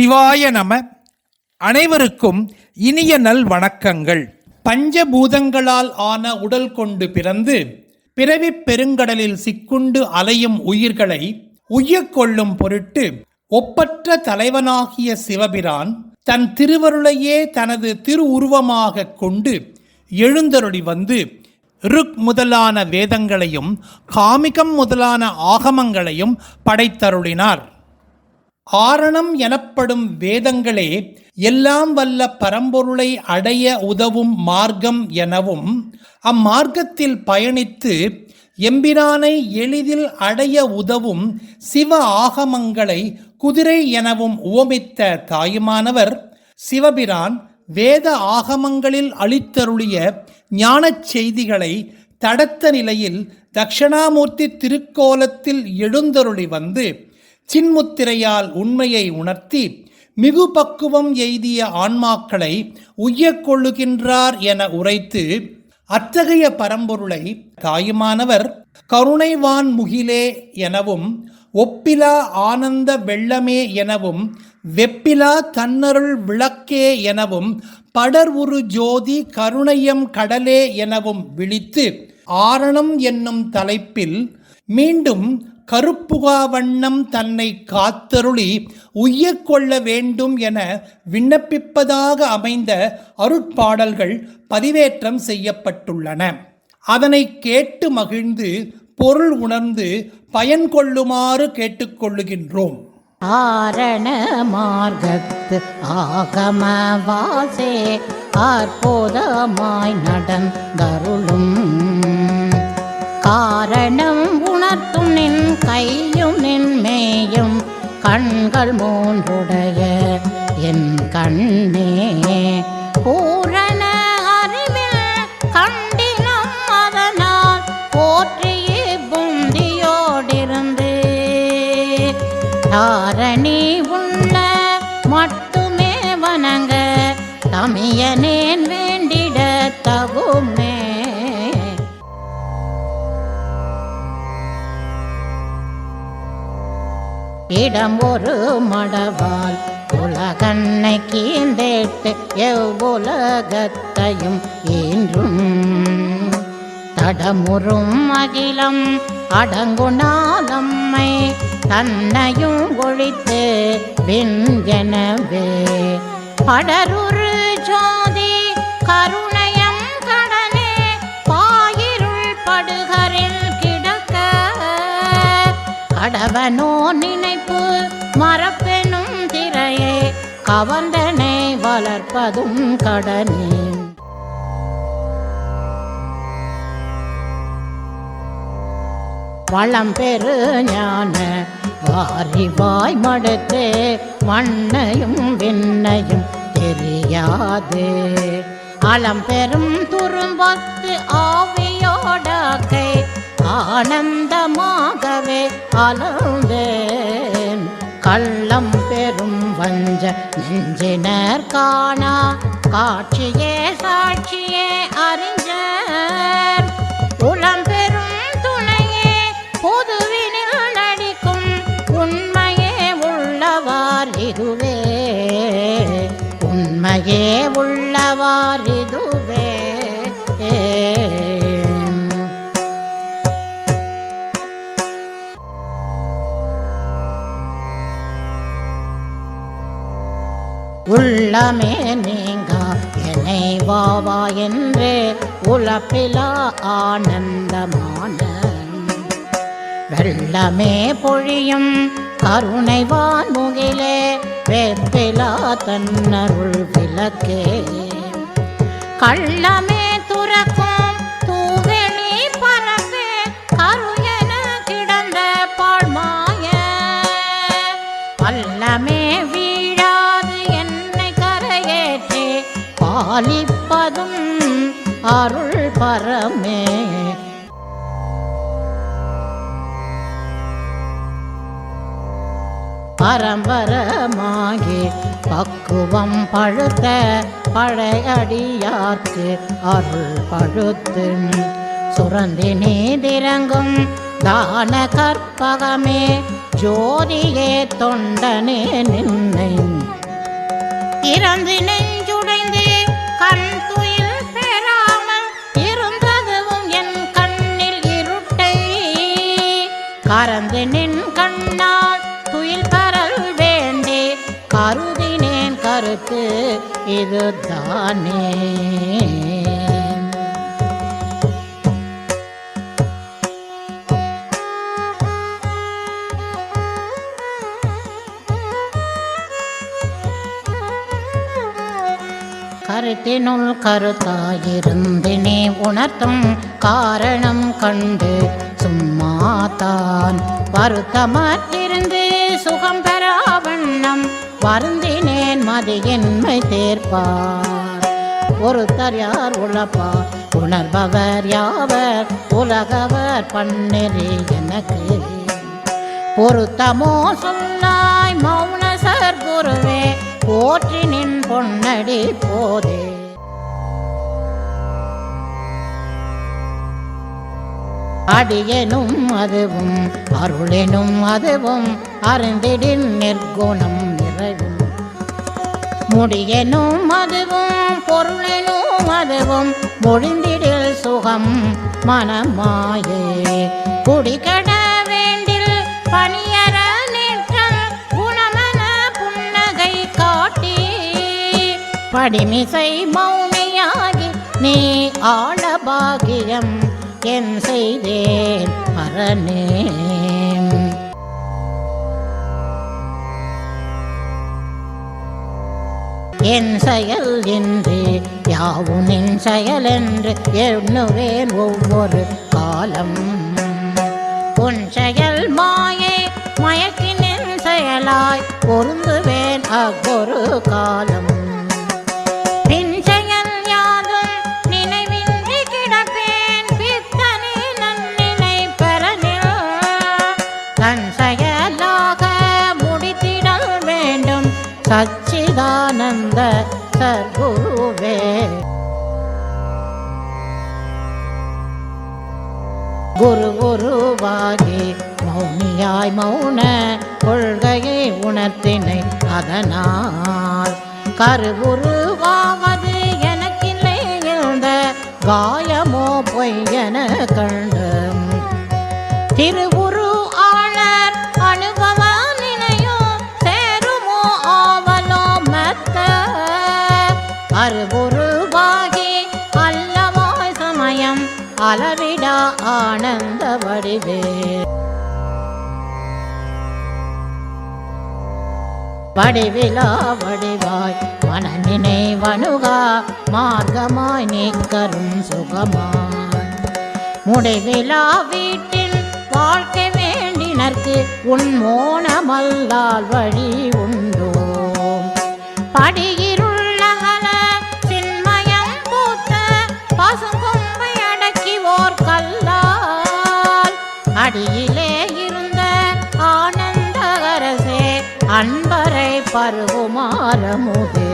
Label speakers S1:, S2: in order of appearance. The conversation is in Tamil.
S1: சிவாய நம. அனைவருக்கும் இனிய நல் வணக்கங்கள். பஞ்சபூதங்களால் ஆன உடல் கொண்டு பிறந்து பிறவிப் பெருங்கடலில் சிக்குண்டு அலையும் உயிர்களை உய்யக் கொள்ளும் பொருட்டு ஒப்பற்ற தலைவனாகிய சிவபிரான் தன் திருவருளையே தனது திருவுருவமாகக் கொண்டு எழுந்தருளி வந்து ருக் முதலான வேதங்களையும் காமிகம் முதலான ஆகமங்களையும் படைத்தருளினார். ஆரணம் எனப்படும் வேதங்களே எல்லாம் வல்ல பரம்பொருளை அடைய உதவும் மார்க்கம் எனவும் அம்மார்க்கத்தில் பயணித்து எம்பிரானை எளிதில் அடைய உதவும் சிவ ஆகமங்களை குதிரை எனவும் உவமித்த தாயுமானவர் சிவபிரான் வேத ஆகமங்களில் அளித்தருளிய ஞானச் செய்திகளை தடத்த நிலையில் தக்ஷணாமூர்த்தி திருக்கோலத்தில் எழுந்தருளி வந்து சின்முத்திரையால் உண்மையை உணர்த்தி மிகு பக்குவம் எய்திய ஆன்மாக்களை உய்யக் கொள்ளுகின்றார் என உரைத்து அத்தகைய பரம்பொருளை தாயுமானவர் கருணைவான் முகிலே எனவும் ஒப்பிலா ஆனந்த வெள்ளமே எனவும் வெப்பிலா தன்னருள் விளக்கே எனவும் படர் உரு ஜோதி கருணையம் கடலே எனவும் விழித்து ஆரணம் என்னும் தலைப்பில் மீண்டும் கருப்புகா வண்ணம் தன்னை காத்தருளி உய்யக்கொள்ள வேண்டும் என விண்ணப்பிப்பதாக அமைந்த அருட்பாடல்கள் பதிவேற்றம் செய்யப்பட்டுள்ளன. அதனை கேட்டு மகிழ்ந்து பொருள் உணர்ந்து பயன் கொள்ளுமாறு கேட்டுக்கொள்ளுகின்றோம்.
S2: ஆரண மார்க்கத்து ஆகம வாசே அற்புதமாய் நடந்தருளும். காரணம் உணர்த்தும் நின் கையும் நின்மேயும் கண்கள் மூன்றுடைய என் கண்ணே. பூரண அறிவில் கண்டினம் அதனால் போற்றியே புந்தியோடிருந்து தாரணி உள்ள மட்டுமே வணங்க தமியனேன் வேண்டிட தகும் இடம் ஒரு மடவால் உலகன்னை கீந்தேட்டு எவ்வுலகத்தையும் ஈன்றும். தடமுறும் அகிலம் அடங்குணாலம்மை தன்னையும் ஒழித்து விஞ்சனவே படருரு ஜோதி கருண் கடவனோ நினைப்பு மரப்பெனும் திரையே கவந்தனை வளர்ப்பதும் கடனே. வளம் பெரு ஞான வாரிவாய் மடுத்து மண்ணையும் விண்ணையும் தெரியாது. அலம் பெரும் துரும்பத்து ஆவியோடக்கை ஆனந்தமாகவே அலந்தேன் கள்ளம் பெரும் வஞ்ச நெஞ்சினர் காணா. காட்சியே சாட்சியே அறிஞர். உளம் பெரும் துணையே பொதுவினில் நடிக்கும். உண்மையே உள்ளவார் இதுவே உண்மையே உள்ளவார் உள்ளமே நீங்க. என்னை வாவா என்று உழப்பிலா ஆனந்தமான வெள்ளமே பொழியும் கருணை வான்முகிலே வேப்பிலா தன்னருள் விளக்கே. கள்ளமே துறக்க பாலிப்பதும் அருள் பரமே. பரம்பரமாகி பக்குவம் பழுத்த பழையடியார்க்கு அருள் பழுத்து சுரந்தி நீதிரங்கும் தான கற்பகமே ஜோதியே தொண்டனே நின்னை. இறந்தினை கறந்து நின் கண்ணால் துயில் பரல் வேண்டே கருதினேன் கருத்து இதுதானே. கருத்தினுள் கருத்தாயிருந்து நீ உணர்த்தும் காரணம் கண்டு மாதான். வருத்தமற்றிருந்து சுகம் பெறா வண்ணம். வருந்தினேன் மதியின்மை தேர்ப்பார். ஒருத்தர் யார் உழப்பார் உணர்பவர் யாவர்? உலகவர் பன்னெறி எனக்கு. பொருத்தமோ சொல்லாய் மௌன சர்க்குருவே. போற்றி நின் பொன்னடி போதே. அடியனும் அதுவும் அருளெனும் அதுவும் அருந்திடின் நிற்குணம் நிறைவும். முடியனும் அதுவும் பொருளெனும் அதுவும் மொழிந்திடில் சுகம் மனமாயே. குடிகட வேண்டில் பணியற நிற்றல் குணமன புன்னகை காட்டி. படிமிசை மௌனியாகி நீ ஆள பாகியம் என் செய்தேன் மரணே என் செயல் என்று யாவும் என் செயல் என்று எண்ணுவேன் ஒவ்வொரு காலம். உன் செயல் மாயை மயக்கினின் செயலாய் பொருந்துவேன் அவ்வொரு காலம். பின் சச்சிதானந்த சர்க்குருவே. குரு குருவாகி மௌனியாய் மௌன கொள்கையை உணர்த்தினை அதனால். கருவுருவாவது எனக்கில்லை எழுந்த காயமோ பொய்யென கண்டும். திருவுரு அருகுருவாகி அல்லவாய் சமயம் அளவிடா ஆனந்த வடிவே. வடிவிலா வடிவாய் மனநினை வணுகா மார்க்கமாய் நீக்கரும் சுகமாய். முடிவிலா வீட்டில் வாழ்க்கை வேண்டினர்க்கு உன் மோனமல்லால் வழி உண்டோ. படியிருள்ளகல அடியிலே இருந்த ஆனந்தகரசே அன்பரை பருகுமாரமுதே